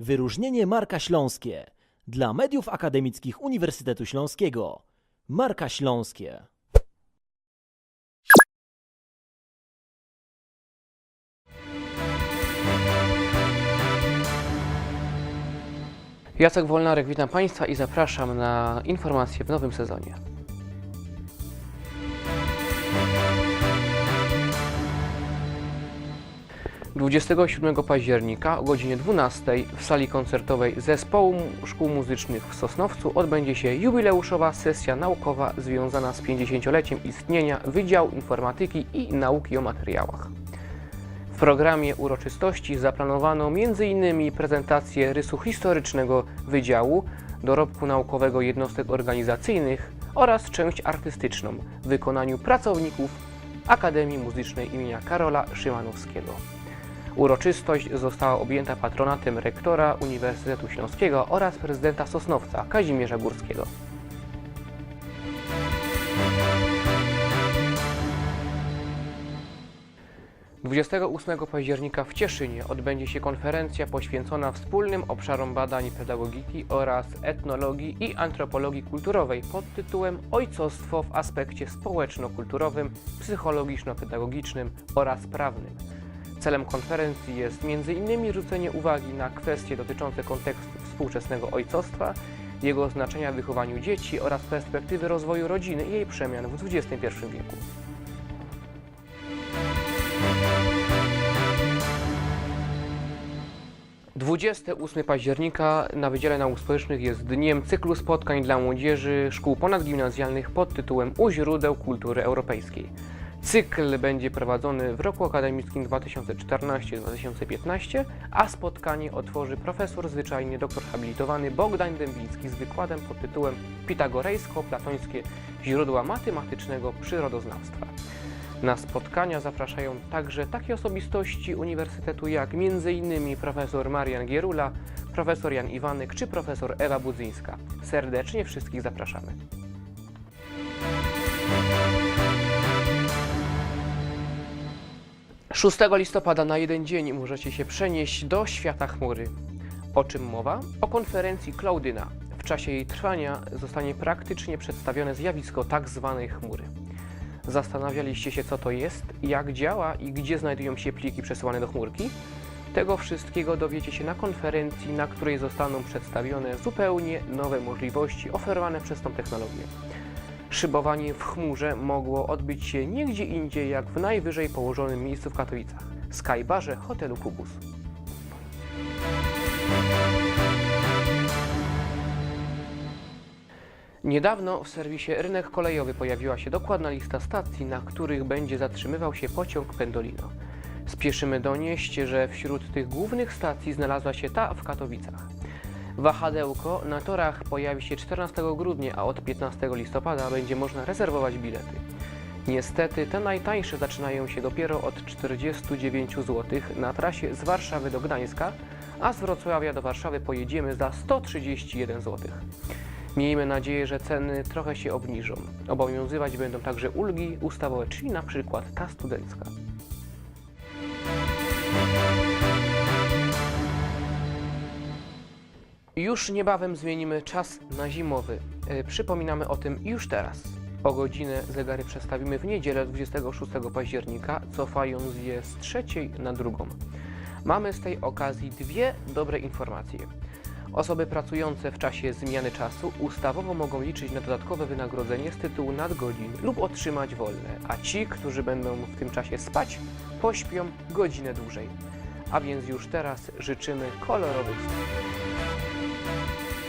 Wyróżnienie Marka Śląskie dla mediów akademickich Uniwersytetu Śląskiego. Marka Śląskie. Jacek Wolnarek, witam Państwa i zapraszam na informacje w nowym sezonie. 27 października o godzinie 12 w sali koncertowej Zespołu Szkół Muzycznych w Sosnowcu odbędzie się jubileuszowa sesja naukowa związana z 50-leciem istnienia Wydziału Informatyki i Nauki o Materiałach. W programie uroczystości zaplanowano m.in. prezentację rysu historycznego Wydziału, dorobku naukowego jednostek organizacyjnych oraz część artystyczną w wykonaniu pracowników Akademii Muzycznej imienia Karola Szymanowskiego. Uroczystość została objęta patronatem rektora Uniwersytetu Śląskiego oraz prezydenta Sosnowca Kazimierza Górskiego. 28 października w Cieszynie odbędzie się konferencja poświęcona wspólnym obszarom badań pedagogiki oraz etnologii i antropologii kulturowej pod tytułem Ojcostwo w aspekcie społeczno-kulturowym, psychologiczno-pedagogicznym oraz prawnym. Celem konferencji jest m.in. rzucenie uwagi na kwestie dotyczące kontekstu współczesnego ojcostwa, jego znaczenia w wychowaniu dzieci oraz perspektywy rozwoju rodziny i jej przemian w XXI wieku. Dwudziesty 28 października na Wydziale Nauk Społecznych jest dniem cyklu spotkań dla młodzieży szkół ponadgimnazjalnych pod tytułem U źródeł kultury europejskiej. Cykl będzie prowadzony w roku akademickim 2014-2015, a spotkanie otworzy profesor zwyczajnie doktor habilitowany Bogdan Dębiński z wykładem pod tytułem Pitagorejsko-platońskie źródła matematycznego przyrodoznawstwa. Na spotkania zapraszają także takie osobistości uniwersytetu jak m.in. profesor Marian Gierula, profesor Jan Iwanek czy profesor Ewa Budzyńska. Serdecznie wszystkich zapraszamy. Szóstego listopada na jeden dzień możecie się przenieść do świata chmury. O czym mowa? O konferencji Klaudyna. W czasie jej trwania zostanie praktycznie przedstawione zjawisko tak zwanej chmury. Zastanawialiście się, co to jest, jak działa i gdzie znajdują się pliki przesyłane do chmurki? Tego wszystkiego dowiecie się na konferencji, na której zostaną przedstawione zupełnie nowe możliwości oferowane przez tą technologię. Szybowanie w chmurze mogło odbyć się nigdzie indziej jak w najwyżej położonym miejscu w Katowicach Skybarze hotelu Kubus. Niedawno w serwisie Rynek Kolejowy pojawiła się dokładna lista stacji, na których będzie zatrzymywał się pociąg Pendolino. Spieszymy donieść, że wśród tych głównych stacji znalazła się ta w Katowicach. Wahadełko na torach pojawi się 14 grudnia, a od 15 listopada będzie można rezerwować bilety. Niestety te najtańsze zaczynają się dopiero od 49 zł na trasie z Warszawy do Gdańska, a z Wrocławia do Warszawy pojedziemy za 131 zł. Miejmy nadzieję, że ceny trochę się obniżą. Obowiązywać będą także ulgi ustawowe, czyli na przykład ta studencka. Już niebawem zmienimy czas na zimowy. E, Przypominamy o tym już teraz. O godzinę zegary przestawimy w niedzielę 26 października, cofając je z trzeciej na drugą. Mamy z tej okazji dwie dobre informacje. Osoby pracujące w czasie zmiany czasu ustawowo mogą liczyć na dodatkowe wynagrodzenie z tytułu nadgodzin lub otrzymać wolne, a ci, którzy będą w tym czasie spać, pośpią godzinę dłużej. A więc już teraz życzymy kolorowych snów.